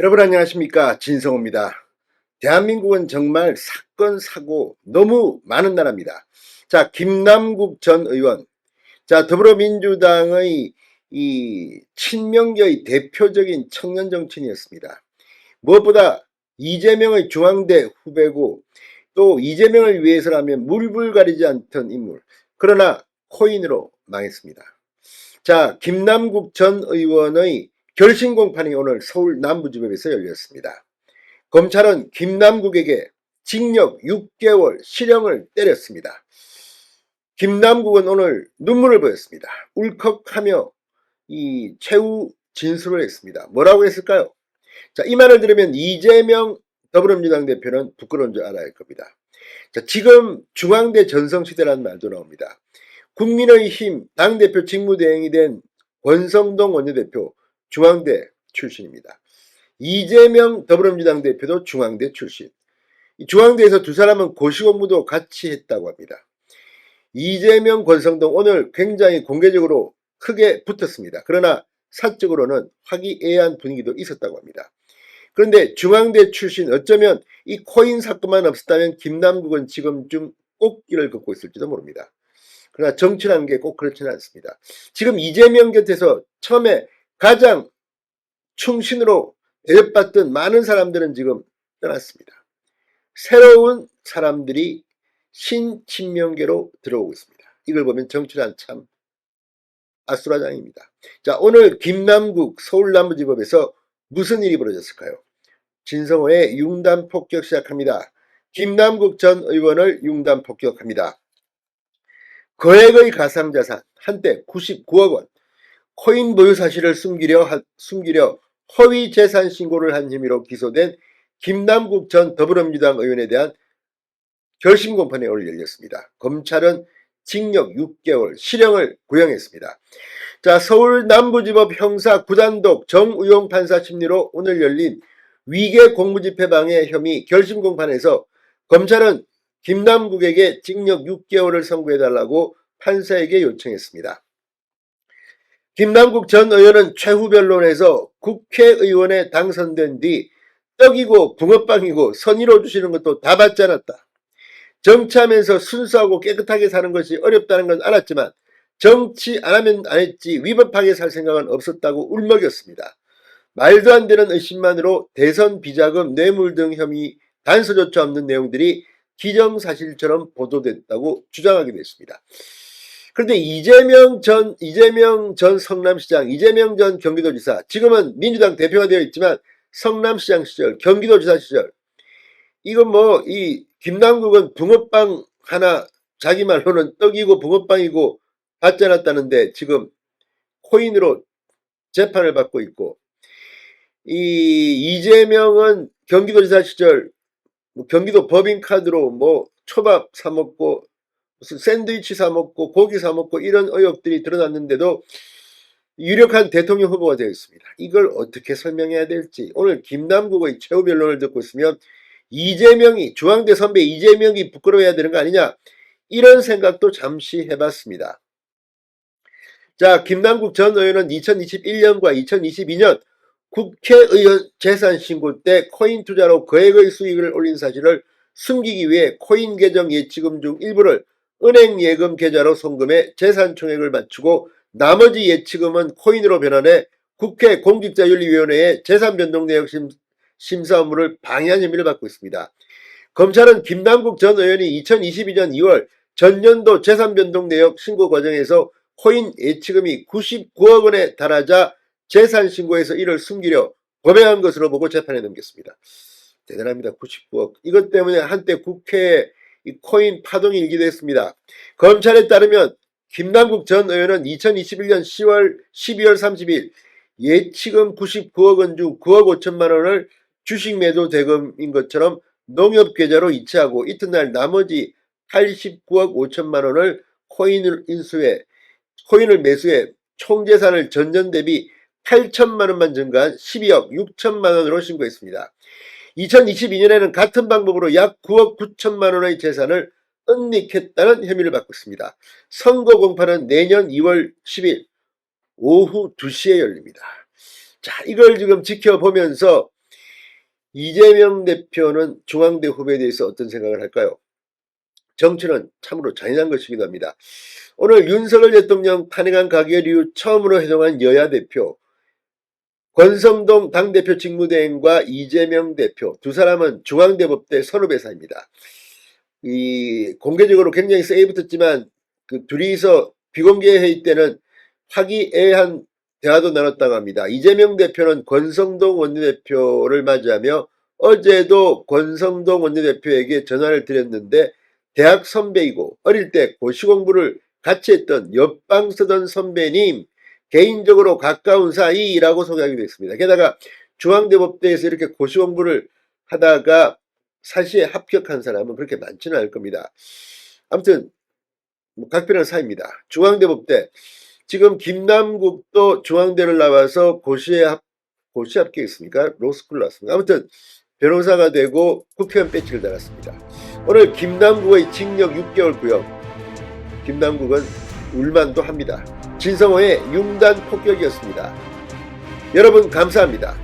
여러분 안녕하십니까 진성호입니다. 대한민국은 정말 사건 사고 너무 많은 나라입니다. 자 김남국 전 의원 자 더불어민주당의 이 친명계의 대표적인 청년 정치인이었습니다. 무엇보다 이재명의 중앙대 후배고 또 이재명을 위해서라면 물불 가리지 않던 인물 그러나 코인으로 망했습니다. 자 김남국 전 의원의 결심 공판이 오늘 서울 남부지법에서 열렸습니다. 검찰은 김남국에게 징역 6개월 실형을 때렸습니다. 김남국은 오늘 눈물을 보였습니다. 울컥하며 이 최후 진술을 했습니다. 뭐라고 했을까요? 자, 이 말을 들으면 이재명 더불어민주당 대표는 부끄러운 줄 알아야 할 겁니다. 자, 지금 중앙대 전성시대라는 말도 나옵니다. 국민의힘 당대표 직무대행이 된 권성동 원내대표 중앙대 출신입니다. 이재명 더불어민주당 대표도 중앙대 출신. 중앙대에서 두 사람은 고시 공부도 같이 했다고 합니다. 이재명, 권성동 오늘 굉장히 공개적으로 크게 붙었습니다. 그러나 사적으로는 화기애애한 분위기도 있었다고 합니다. 그런데 중앙대 출신 어쩌면 이 코인 사건만 없었다면 김남국은 지금쯤 꽃길을 걷고 있을지도 모릅니다. 그러나 정치라는 게 꼭 그렇지는 않습니다. 지금 이재명 곁에서 처음에 가장 충신으로 대접받던 많은 사람들은 지금 떠났습니다. 새로운 사람들이 신친명계로 들어오고 있습니다. 이걸 보면 정치란 참 아수라장입니다. 자, 오늘 김남국 서울남부지법에서 무슨 일이 벌어졌을까요? 진성호의 융단 폭격 시작합니다. 김남국 전 의원을 융단 폭격합니다. 거액의 가상자산 한때 99억 원, 코인 보유 사실을 숨기려, 하, 숨기려 허위 재산 신고를 한 혐의로 기소된 김남국 전 더불어민주당 의원에 대한 결심 공판이 오늘 열렸습니다. 검찰은 징역 6개월, 실형을 구형했습니다. 자, 서울 남부지법 형사 구단독 정우용 판사 심리로 오늘 열린 위계 공무집회 방해 혐의 결심 공판에서 검찰은 김남국에게 징역 6개월을 선고해달라고 판사에게 요청했습니다. 김남국 전 의원은 최후 변론에서 국회의원에 당선된 뒤 떡이고 붕어빵이고 선의로 주시는 것도 다 받지 않았다. 정치하면서 순수하고 깨끗하게 사는 것이 어렵다는 건 알았지만 정치 안 하면 안 했지 위법하게 살 생각은 없었다고 울먹였습니다. 말도 안 되는 의심만으로 대선 비자금 뇌물 등 혐의 단서조차 없는 내용들이 기정사실처럼 보도됐다고 주장하게 됐습니다. 그런데 이재명 전 이재명 전 성남시장, 이재명 전 경기도지사, 지금은 민주당 대표가 되어 있지만 성남시장 시절, 경기도지사 시절, 이건 뭐 이 김남국은 붕어빵 하나 자기 말로는 떡이고 붕어빵이고 받지 않았다는데 지금 코인으로 재판을 받고 있고. 이 이재명은 경기도지사 시절 뭐 경기도 법인카드로 뭐 초밥 사 먹고 무슨 샌드위치 사 먹고 고기 사 먹고 이런 의혹들이 드러났는데도 유력한 대통령 후보가 되어 있습니다. 이걸 어떻게 설명해야 될지 오늘 김남국의 최후 변론을 듣고 있으면 이재명이 중앙대 선배 이재명이 부끄러워야 되는 거 아니냐 이런 생각도 잠시 해봤습니다. 자 김남국 전 의원은 2021년과 2022년 국회의원 재산 신고 때 코인 투자로 거액의 수익을 올린 사실을 숨기기 위해 코인 계정 예치금 중 일부를 은행 예금 계좌로 송금해 재산 총액을 맞추고 나머지 예치금은 코인으로 변환해 국회 공직자윤리위원회의 재산 변동 내역 심, 심사 업무를 방해한 혐의를 받고 있습니다. 검찰은 김남국 전 의원이 2022년 2월 전년도 재산 변동 내역 신고 과정에서 코인 예치금이 99억 원에 달하자 재산 신고에서 이를 숨기려 범행한 것으로 보고 재판에 넘겼습니다. 대단합니다. 99억. 이것 때문에 한때 국회에 이 코인 파동이 일기도 했습니다. 검찰에 따르면 김남국 전 의원은 2021년 10월 12월 30일 예치금 99억 원 중 9억 5천만 원을 주식 매도 대금인 것처럼 농협 계좌로 이체하고 이튿날 나머지 89억 5천만 원을 코인을 인수해 코인을 매수해 총 재산을 전년 대비 8천만 원만 증가한 12억 6천만 원으로 신고했습니다. 2022년에는 같은 방법으로 약 9억 9천만 원의 재산을 은닉했다는 혐의를 받고 있습니다. 선거 공판은 내년 2월 10일 오후 2시에 열립니다. 자, 이걸 지금 지켜보면서 이재명 대표는 중앙대 후보에 대해서 어떤 생각을 할까요? 정치는 참으로 잔인한 것이기도 합니다. 오늘 윤석열 대통령 탄핵안 가결 이후 처음으로 해동한 여야 대표 권성동 당대표 직무대행과 이재명 대표 두 사람은 중앙대법대 선후배사입니다. 이 공개적으로 굉장히 세게 붙었지만 그 둘이서 비공개 회의 때는 화기애애한 대화도 나눴다고 합니다. 이재명 대표는 권성동 원내대표를 맞이하며 어제도 권성동 원내대표에게 전화를 드렸는데 대학 선배이고 어릴 때 고시 공부를 같이 했던 옆방 쓰던 선배님 개인적으로 가까운 사이라고 소개하기도 했습니다. 게다가 중앙대법대에서 이렇게 고시 공부를 하다가 사시에 합격한 사람은 그렇게 많지는 않을 겁니다. 아무튼 뭐 각별한 사이입니다. 중앙대법대 지금 김남국도 중앙대를 나와서 고시에 합 고시 합격했습니까? 로스쿨 나왔습니다. 아무튼 변호사가 되고 국회의원 배지를 달았습니다. 오늘 김남국의 징역 6개월 구형. 김남국은 울만도 합니다. 진성호의 융단 폭격이었습니다. 여러분 감사합니다.